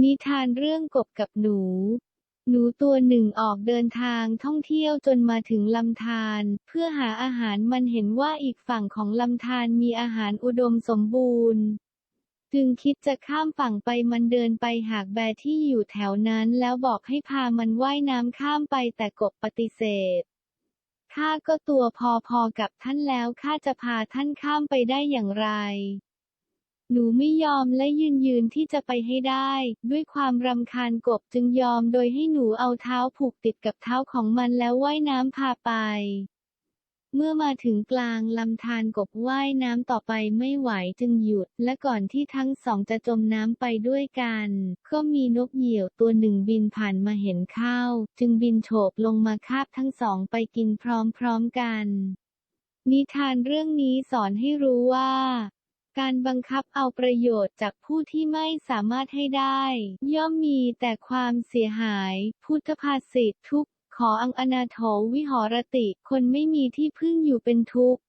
นิทานเรื่องกบกับหนู หนูตัวหนึ่งออกเดินทางท่องเที่ยวจนมาถึงลำธารเพื่อหาอาหารมันเห็นว่าอีกฝั่งของลำธารมีอาหารอุดมสมบูรณ์ จึงคิดจะข้ามฝั่งไปมันเดินไปหากแบที่อยู่แถวนั้นแล้วบอกให้พามันว่ายน้ำข้ามไปแต่กบปฏิเสธข้าก็ตัวพอๆกับท่านแล้วข้าจะพาท่านข้ามไปได้อย่างไร หนูไม่ยอมและยืนยืนที่จะไปให้ได้ ด้วยความรำคาญกบจึงยอมโดยให้หนูเอาเท้าผูกติดกับเท้าของมันแล้วว่ายน้ำพาไป เมื่อมาถึงกลางลำธารกบว่ายน้ำต่อไปไม่ไหวจึงหยุด และก่อนที่ทั้งสองจะจมน้ำไปด้วยกัน ก็มีนกเหยี่ยวตัวหนึ่งบินผ่านมาเห็นเข้า จึงบินโฉบลงมาคาบทั้งสองไปกินพร้อมๆกันนิทานเรื่องนี้สอนให้รู้ว่า การบังคับเอาประโยชน์จากผู้ที่ไม่สามารถให้ได้ ย่อมมีแต่ความเสียหาย พุทธภาษิตทุกขออังอนาโถวิหรติ คนไม่มีที่พึ่งอยู่เป็นทุกข์